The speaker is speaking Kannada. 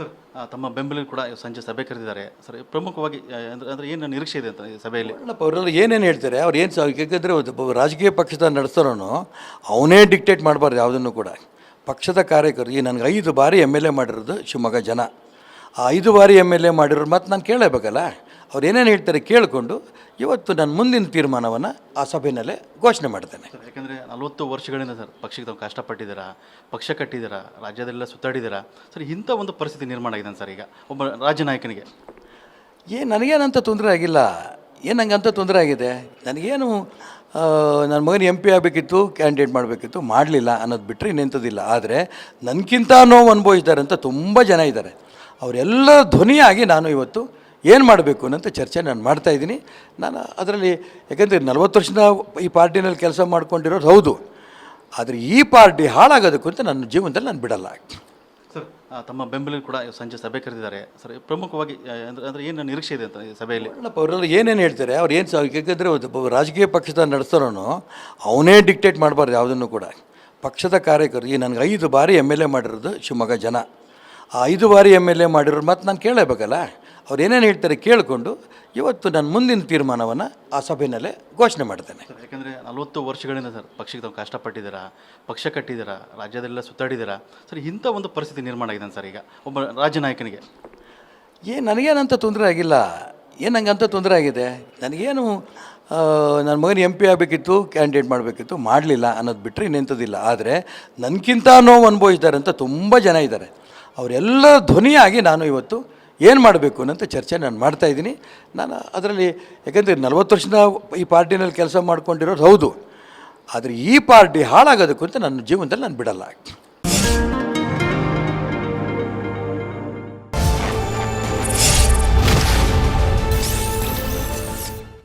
ಸರ್ ತಮ್ಮ ಬೆಂಬಲ ಕೂಡ ಸಂಜೆ ಸಭೆ ಕರೆದಿದ್ದಾರೆ. ಸರ್, ಪ್ರಮುಖವಾಗಿ ಅಂದರೆ ಏನು ನಿರೀಕ್ಷೆ ಇದೆ ಅಂತ ಸಭೆಯಲ್ಲಿ? ಅವರೆಲ್ಲ ಏನೇನು ಹೇಳ್ತಾರೆ, ಅವ್ರು ಏನು ರಾಜಕೀಯ ಪಕ್ಷದ ನಡೆಸ್ತಾರೋನು ಅವನೇ ಡಿಕ್ಟೇಟ್ ಮಾಡಬಾರ್ದು ಯಾವುದನ್ನು ಕೂಡ. ಪಕ್ಷದ ಕಾರ್ಯಕರ್ತರು, ಈ ನನಗೆ ಐದು ಬಾರಿ ಎಂ ಎಲ್ ಎ ಮಾಡಿರೋದು ಶಿವಮೊಗ್ಗ ಜನ. ಆ ಐದು ಬಾರಿ ಎಂ ಎಲ್ ಎ ಮಾಡಿರೋರು ಮತ್ತು ನಾನು ಕೇಳಬೇಕಲ್ಲ ಅವ್ರು ಏನೇನು ಹೇಳ್ತಾರೆ ಕೇಳಿಕೊಂಡು ಇವತ್ತು ನಾನು ಮುಂದಿನ ತೀರ್ಮಾನವನ್ನು ಆ ಸಭೆಯಲ್ಲೇ ಘೋಷಣೆ ಮಾಡ್ತೇನೆ. ಯಾಕಂದರೆ ನಲವತ್ತು ವರ್ಷಗಳಿಂದ ಸರ್ ಪಕ್ಷಕ್ಕೆ ತಾವು ಕಷ್ಟಪಟ್ಟಿದ್ದೀರಾ ಪಕ್ಷ ಕಟ್ಟಿದ್ದೀರಾ ರಾಜ್ಯದೆಲ್ಲ ಸುತ್ತಾಡಿದ್ದೀರಾ ಸರ್ ಇಂಥ ಒಂದು ಪರಿಸ್ಥಿತಿ ನಿರ್ಮಾಣ ಆಗಿದೆ ಸರ್ ಈಗ ಒಬ್ಬ ರಾಜ್ಯ ನಾಯಕನಿಗೆ ಏನು ನನಗೇನಂತ ತೊಂದರೆ ಆಗಿಲ್ಲ. ಏನು ನಂಗೆ ಅಂತ ತೊಂದರೆ ಆಗಿದೆ? ನನಗೇನು ನನ್ನ ಮಗನ ಎಂ ಪಿ ಆಗಬೇಕಿತ್ತು ಕ್ಯಾಂಡಿಡೇಟ್ ಮಾಡಬೇಕಿತ್ತು ಮಾಡಲಿಲ್ಲ ಅನ್ನೋದು ಬಿಟ್ಟರೆ ಇನ್ನೆಂಥದ್ದಿಲ್ಲ. ಆದರೆ ನನಗಿಂತ ನೋವು ಅನುಭವಿಸಿದ್ದಾರೆ ಅಂತ ತುಂಬ ಜನ ಇದ್ದಾರೆ. ಅವರೆಲ್ಲ ಧ್ವನಿಯಾಗಿ ನಾನು ಇವತ್ತು ಏನು ಮಾಡಬೇಕು ಅನ್ನೋಂಥ ಚರ್ಚೆ ನಾನು ಮಾಡ್ತಾ ಇದ್ದೀನಿ. ನಾನು ಅದರಲ್ಲಿ ಯಾಕೆಂದರೆ ನಲವತ್ತು ವರ್ಷದ ಈ ಪಾರ್ಟಿನಲ್ಲಿ ಕೆಲಸ ಮಾಡ್ಕೊಂಡಿರೋದು ಹೌದು. ಆದರೆ ಈ ಪಾರ್ಟಿ ಹಾಳಾಗೋದಕ್ಕೂ ಅಂತ ನನ್ನ ಜೀವನದಲ್ಲಿ ನಾನು ಬಿಡಲ್ಲ. ಸರ್ ತಮ್ಮ ಬೆಂಬಲ ಕೂಡ ಸಂಜೆ ಸಭೆ ಕರೆದಿದ್ದಾರೆ. ಸರ್ ಪ್ರಮುಖವಾಗಿ ಅಂದರೆ ಅಂದ್ರೆ ಏನು ನಿರೀಕ್ಷೆ ಇದೆ ಅಂತ ಈ ಸಭೆಯಲ್ಲಿ? ಅಲ್ಲಪ್ಪ ಅವರೆಲ್ಲ ಏನೇನು ಹೇಳ್ತಾರೆ? ಅವ್ರು ಏನು ಯಾಕೆಂದರೆ ರಾಜಕೀಯ ಪಕ್ಷದ ನಡೆಸೋರೋನು ಅವನೇ ಡಿಕ್ಟೇಟ್ ಮಾಡಬಾರ್ದು ಯಾವುದನ್ನು ಕೂಡ. ಪಕ್ಷದ ಕಾರ್ಯಕರ್ತರು ಈ ನನಗೆ ಐದು ಬಾರಿ ಎಂ ಎಲ್ ಎ ಮಾಡಿರೋದು ಶಿವಮೊಗ್ಗ ಜನ. ಆ ಐದು ಬಾರಿ ಎಂ ಎಲ್ ಎ ಮಾಡಿರೋರು ಮತ್ತು ನಾನು ಕೇಳಬೇಕಲ್ಲ ಅವ್ರು ಏನೇನು ಹೇಳ್ತಾರೆ ಕೇಳಿಕೊಂಡು ಇವತ್ತು ನಾನು ಮುಂದಿನ ತೀರ್ಮಾನವನ್ನು ಆ ಸಭೆಯಲ್ಲೇ ಘೋಷಣೆ ಮಾಡ್ತೇನೆ. ಯಾಕಂದರೆ ನಲವತ್ತು ವರ್ಷಗಳಿಂದ ಸರ್ ಪಕ್ಷಕ್ಕೆ ತಾವು ಕಷ್ಟಪಟ್ಟಿದ್ದೀರಾ ಪಕ್ಷ ಕಟ್ಟಿದ್ದೀರಾ ರಾಜ್ಯದೆಲ್ಲ ಸುತ್ತಾಡಿದ್ದೀರಾ ಸರ್ ಇಂಥ ಒಂದು ಪರಿಸ್ಥಿತಿ ನಿರ್ಮಾಣ ಆಗಿದೆ ಸರ್ ಈಗ ಒಬ್ಬ ರಾಜನಾಯಕನಿಗೆ ಏ ನನಗೇನಂತ ತೊಂದರೆ ಆಗಿಲ್ಲ. ಏನು ತೊಂದರೆ ಆಗಿದೆ? ನನಗೇನು ನನ್ನ ಮಗನ ಎಂ ಪಿ ಆಗಬೇಕಿತ್ತು ಕ್ಯಾಂಡಿಡೇಟ್ ಮಾಡಬೇಕಿತ್ತು ಮಾಡಲಿಲ್ಲ ಅನ್ನೋದು ಬಿಟ್ಟರೆ ಇನ್ನೆಂಥದ್ದಿಲ್ಲ. ಆದರೆ ನನಗಿಂತ ನೋವು ಅನುಭವಿಸಿದ್ದಾರೆ ಅಂತ ತುಂಬ ಜನ ಇದ್ದಾರೆ. ಅವರೆಲ್ಲ ಧ್ವನಿಯಾಗಿ ನಾನು ಇವತ್ತು ಏನು ಮಾಡಬೇಕು ಅನ್ನೋಂಥ ಚರ್ಚೆ ನಾನು ಮಾಡ್ತಾ ಇದ್ದೀನಿ. ನಾನು ಅದರಲ್ಲಿ ಯಾಕೆಂದರೆ ನಲವತ್ತು ವರ್ಷದ ಈ ಪಾರ್ಟಿನಲ್ಲಿ ಕೆಲಸ ಮಾಡ್ಕೊಂಡಿರೋದು ಹೌದು. ಆದರೆ ಈ ಪಾರ್ಟಿ ಹಾಳಾಗೋದಕ್ಕೂ ಅಂತ ನನ್ನ ಜೀವನದಲ್ಲಿ ನಾನು ಬಿಡಲ್ಲ.